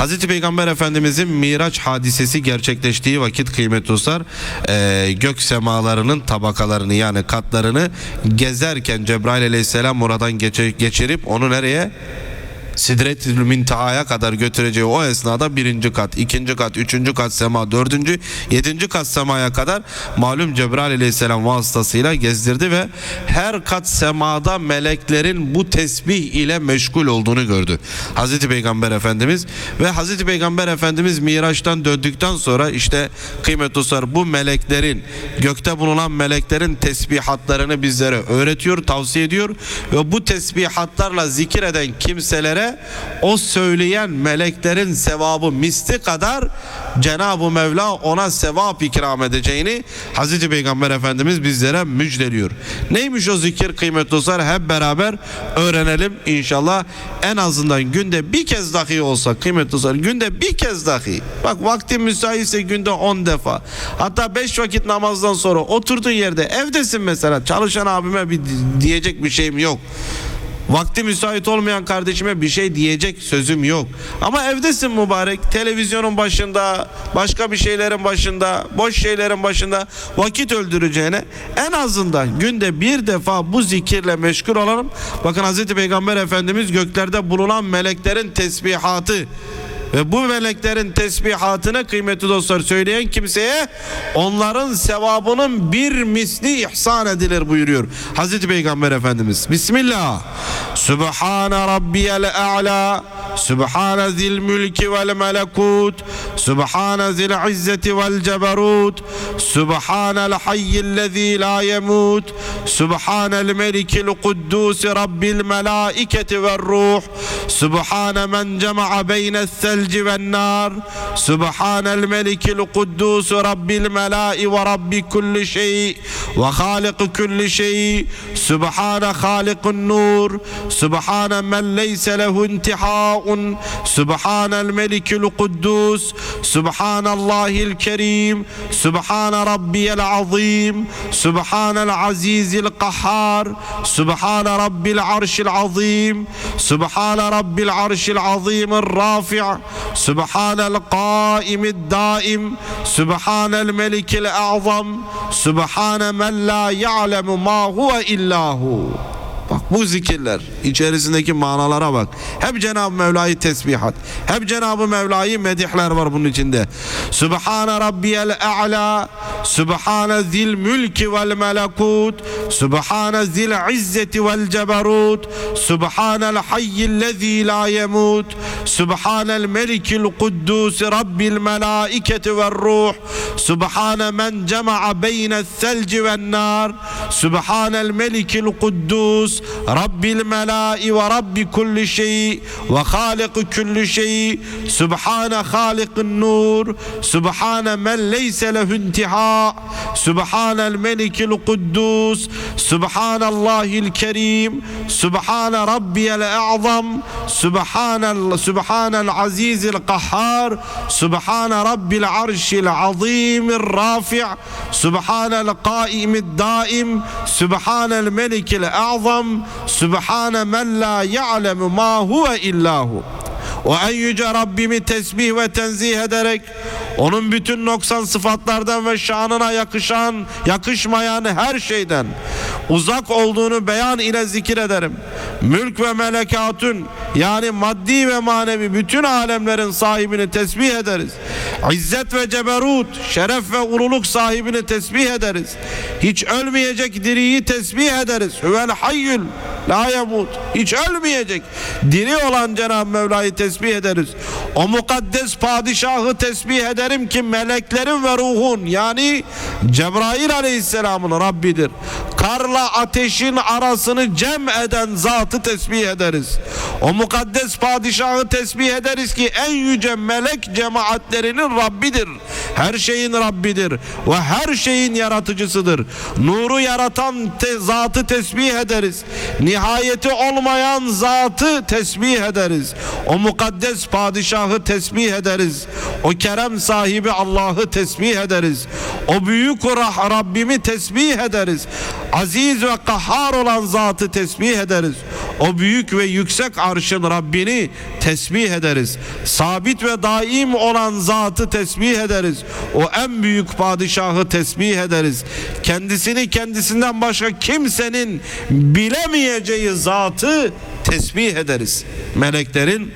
Hazreti Peygamber Efendimizin Miraç hadisesi gerçekleştiği vakit kıymetli dostlar e, gök semalarının tabakalarını yani katlarını gezerken Cebrail aleyhisselam oradan geçirip onu nereye? Sidretül Mintaha'ya kadar götüreceği o esnada birinci kat, ikinci kat, üçüncü kat sema, dördüncü, yedinci kat semaya kadar malum Cebrail aleyhisselam vasıtasıyla gezdirdi ve her kat semada meleklerin bu tesbih ile meşgul olduğunu gördü. Hazreti Peygamber Efendimiz ve Hazreti Peygamber Efendimiz Miraç'tan döndükten sonra işte kıymetli dostlar bu meleklerin gökte bulunan meleklerin tesbihatlarını bizlere öğretiyor, tavsiye ediyor ve bu tesbihatlarla zikir eden kimselere o söyleyen meleklerin sevabı misli kadar Cenab-ı Mevla ona sevap ikram edeceğini Hazreti Peygamber Efendimiz bizlere müjdeliyor. Neymiş o zikir kıymetli dostlar hep beraber öğrenelim inşallah. En azından günde bir kez dahi olsa kıymetli dostlar günde bir kez dahi. Bak vakti müsaitse günde 10 defa. Hatta 5 vakit namazdan sonra oturduğun yerde evdesin mesela çalışan abime bir diyecek bir şeyim yok. Vakti müsait olmayan kardeşime bir şey diyecek sözüm yok. Ama evdesin mübarek. Televizyonun başında, başka bir şeylerin başında, boş şeylerin başında vakit öldüreceğine en azından günde bir defa bu zikirle meşgul olalım. Bakın Hazreti Peygamber Efendimiz göklerde bulunan meleklerin tesbihatı ve bu meleklerin tesbihatını kıymetli dostlar söyleyen kimseye onların sevabının bir misli ihsan edilir buyuruyor. Hazreti Peygamber Efendimiz. Bismillah. Subhane rabbiyel a'la. Subhane zil mülki vel melekut. Subhane zil izzeti vel ceberut. Subhanel hayyillezî la yemut. Subhanel melikil kuddus rabbil melaiketi ve ruh. Subhane men cema'a beyne الثلج والنار. سبحان الملك القدوس رب الملاء ورب كل شيء وخالق كل شيء. سبحان خالق النور. سبحان من ليس له انتحاء. سبحان الملك القدوس. سبحان الله الكريم. سبحان ربي العظيم. سبحان العزيز القهار. سبحان رب العرش العظيم. سبحان رب العرش العظيم الرافع. سبحان القائم الدائم سبحان الملك الأعظم سبحان من لا يعلم ما هو إلا هو. Bu zikirler içerisindeki manalara bak. Hep Cenab-ı Mevla'yı tesbihat. Hep Cenab-ı Mevla'yı medihler var bunun içinde. Sübhane Rabbiyel A'la. Sübhane zil mülki vel melekut. Sübhane zil izzeti vel ceberut. Sübhanel hayyillezî la yemut. Sübhanel melikil kuddus Rabbil melaiketi ve ruh. Sübhane men cema'a beyne selci ve nar. Sübhanel melikil kuddus Rabbil melai ve Rabbi kulli şey ve halik kulli şey. Sübhane halikin nur. Sübhane men leyse lehu intiha. Sübhanel melikil kuddus. Sübhanallahil kerim. Sübhane rabbiyel a'zam. Sübhanel Sübhanel azizil kahhar. Sübhane rabbil arşil azimir rafi' Sübhanel qaimid daim. Sübhanel melikil a'zam. Sübhane men la ya'lemu ma huve illahu. O en yüce Rabbimi tesbih ve tenzih ederek onun bütün noksan sıfatlardan ve şanına yakışan, yakışmayan her şeyden uzak olduğunu beyan ile zikir ederim. Mülk ve melekatün yani maddi ve manevi bütün alemlerin sahibini tesbih ederiz. İzzet ve ceberut, şeref ve ululuk sahibini tesbih ederiz. Hiç ölmeyecek diriyi tesbih ederiz. Huvel hayyül la yemut. Hiç ölmeyecek. Diri olan Cenab-ı Mevla'yı tesbih ederiz. O mukaddes padişahı tesbih ederim ki meleklerin ve ruhun yani Cebrail aleyhisselamın Rabbidir. Karla ateşin arasını cem eden zatı tesbih ederiz. O mukaddes padişahı tesbih ederiz ki en yüce melek cemaatlerinin Rabbidir. Her şeyin Rabbidir ve her şeyin yaratıcısıdır. Nuru yaratan te- zatı tesbih ederiz. Nihayeti olmayan zatı tesbih ederiz. O mukaddes padişahı tesbih ederiz. O kerem sahibi Allah'ı tesbih ederiz. O büyük Rah- Rabbimi tesbih ederiz. Aziz ve kahhar olan zatı tesbih ederiz. O büyük ve yüksek arşın Rabbini tesbih ederiz. Sabit ve daim olan zatı tesbih ederiz. O en büyük padişahı tesbih ederiz. Kendisini kendisinden başka kimsenin bilemeyeceği zatı tesbih ederiz. Meleklerin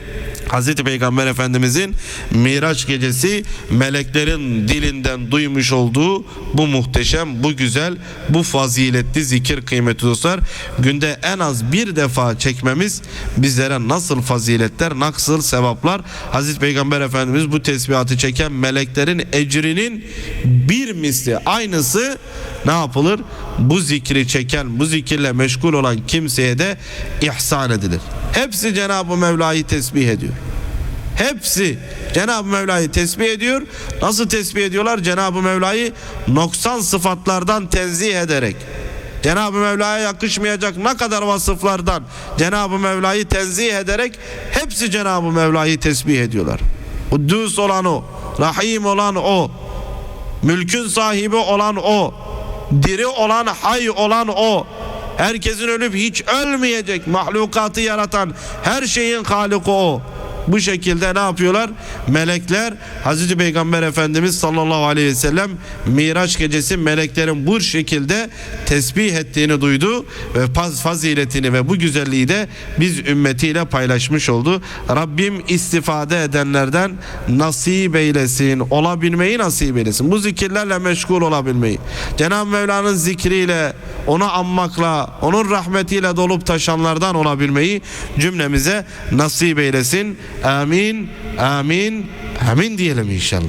Hazreti Peygamber Efendimizin Miraç gecesi meleklerin dilinden duymuş olduğu bu muhteşem, bu güzel, bu faziletli zikir kıymetli dostlar günde en az bir defa çekmemiz bizlere nasıl faziletler, nasıl sevaplar Hazreti Peygamber Efendimiz bu tesbihatı çeken meleklerin ecrinin bir misli aynısı ne yapılır? Bu zikri çeken, bu zikirle meşgul olan kimseye de ihsan edilir. Hepsi Cenab-ı Mevla'yı tesbih ediyor. Hepsi Cenab-ı Mevla'yı tesbih ediyor. Nasıl tesbih ediyorlar? Cenab-ı Mevla'yı noksan sıfatlardan tenzih ederek. Cenab-ı Mevla'ya yakışmayacak ne kadar vasıflardan Cenab-ı Mevla'yı tenzih ederek hepsi Cenab-ı Mevla'yı tesbih ediyorlar. Kuddüs olan o, Rahim olan o, mülkün sahibi olan o, diri olan, hay olan o. Herkesin ölüp hiç ölmeyecek mahlukatı yaratan her şeyin halıkı o. Bu şekilde ne yapıyorlar? Melekler Hazreti Peygamber Efendimiz sallallahu aleyhi ve sellem Miraç gecesi meleklerin bu şekilde tesbih ettiğini duydu ve faz faziletini ve bu güzelliği de biz ümmetiyle paylaşmış oldu. Rabbim istifade edenlerden nasip eylesin, olabilmeyi nasip eylesin. Bu zikirlerle meşgul olabilmeyi. Cenab-ı Mevla'nın zikriyle, onu anmakla, onun rahmetiyle dolup taşanlardan olabilmeyi cümlemize nasip eylesin. Amin, amin, amin diyelim inşallah.